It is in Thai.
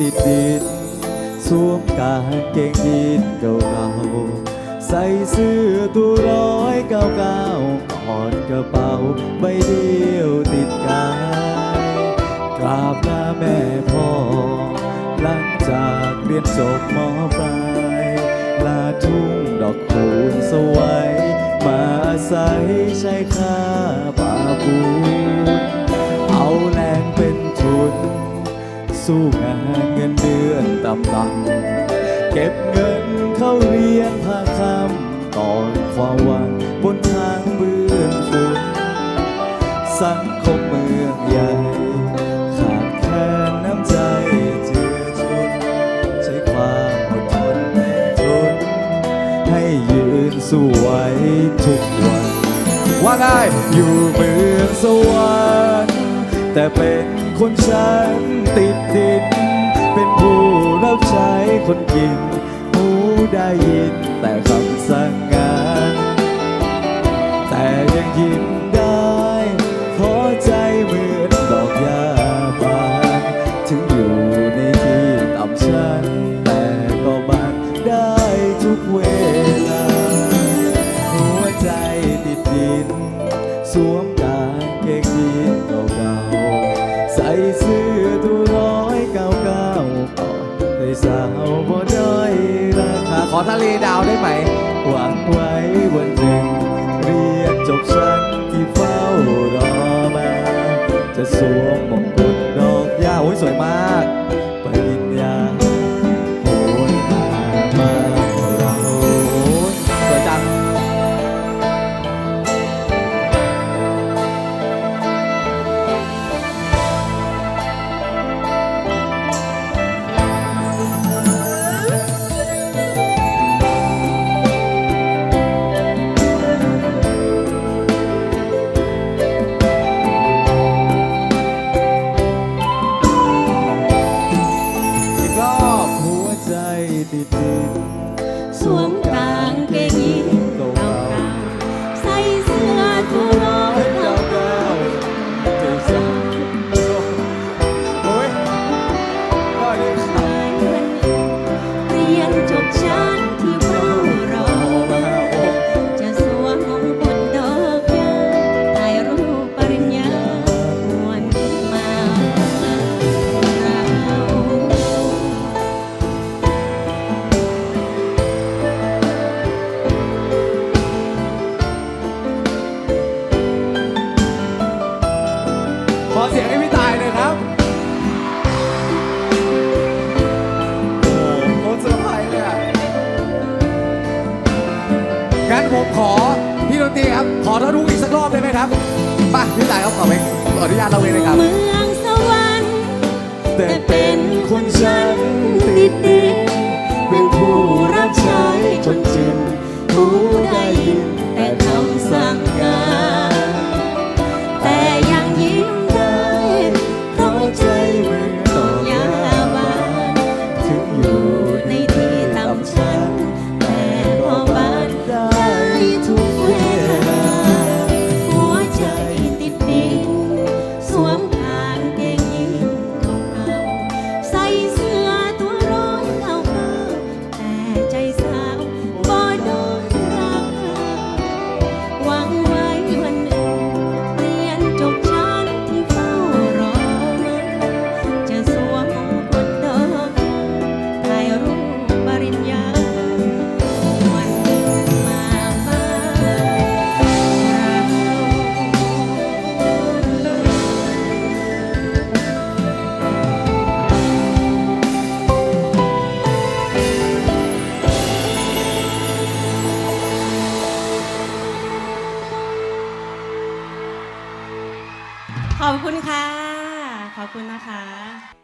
ติดดิน สวมกางเกงยีนเก่าๆ ใส่เสื้อตัวร้อยเก้าเก้ากอดกระเป๋าใบเดียวติดกายกราบลาแม่พ่อ หลังจากเรียนจบมปลายลาทุ่งดอกคูณสวย มาอาศัยใช้ค่าป่า สังคมเมืองใหญ่ ขาดแคลนน้ำใจเจือชุน ใช้ความอดทนเป็นทุน ให้ยืนสู้ไหวทุกวัน ว่าไงอยู่เมืองสวรรค์แต่เป็นคนชั้นติดดิน เป็นผู้รับใช้คนกิน ดดิน สวมกางเกงยีนเก่าๆ ใส่เสื้อตัวร้อยเก้าเก้าก่อนได้สาวบ่ด้อยราคาขอทะเลดาวได้ไหม หวังไว้วันหนึ่ง เรียนจบชั้นที่เฝ้ารอมา จะสวมมงกุฎดอกหญ้าโอ้ยสวยมาก ติ ครับขอท่อนฮุกอีกสักรอบได้ไหมครับไป่ะพี่ตายครับขอเพลงขออนุญาตเราเองเลยครับ เมืองสวรรค์แต่เป็นคนชั้นติดดินเป็น ขอบคุณค่ะ ขอบคุณนะคะ